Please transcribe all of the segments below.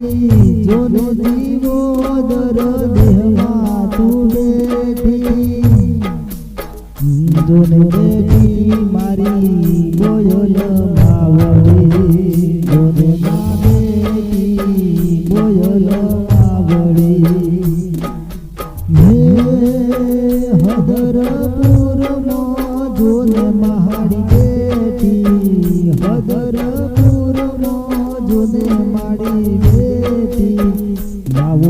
જોને જીવો દર દેહમાં તું બેઠી. જોને બેઠી મારી બોયલ માવડી જોને બેઠી બોયલ માવડી હે હદરપુરમાં જોને મહાડી બેઠી. હદરપુરમાં જોને માડી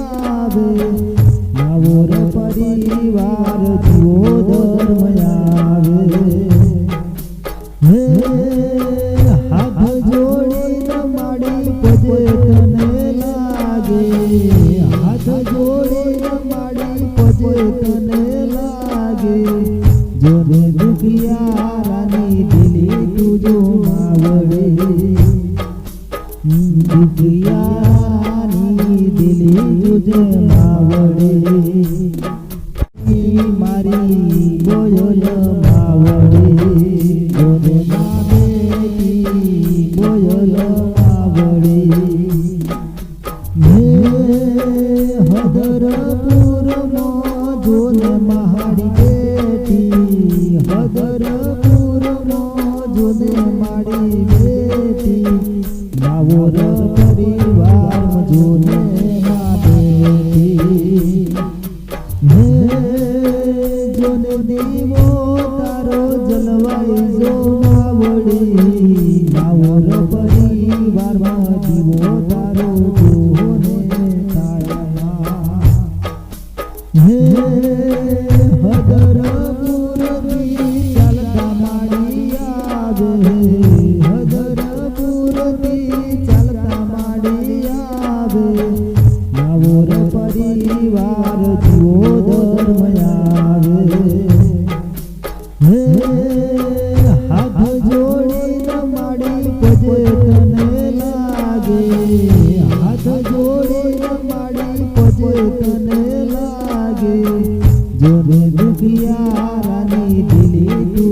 આવે. માવોર પરિવાર જુઓ ધર્મ આવે. હે, હાથ જોડી માડી પજે લાગે. હાથ જોડી માડી પજે તને લાગે જોને દુખિયારાની દિલી તુજો તુજે માવડે મારી બોયલ માવડી બોયલ માવડી હદરપુરમાં જોને મહાડી બેટી હદરપુરમાં જોને માડી બેટી માવોર પરિવાર જોને માવોર પરિવારમાં દીવો તારો જોને તાળમાં હે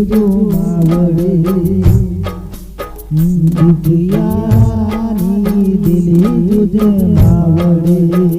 દિલી તુજો માવડે દુખિયાની દિલી તુજ માવડે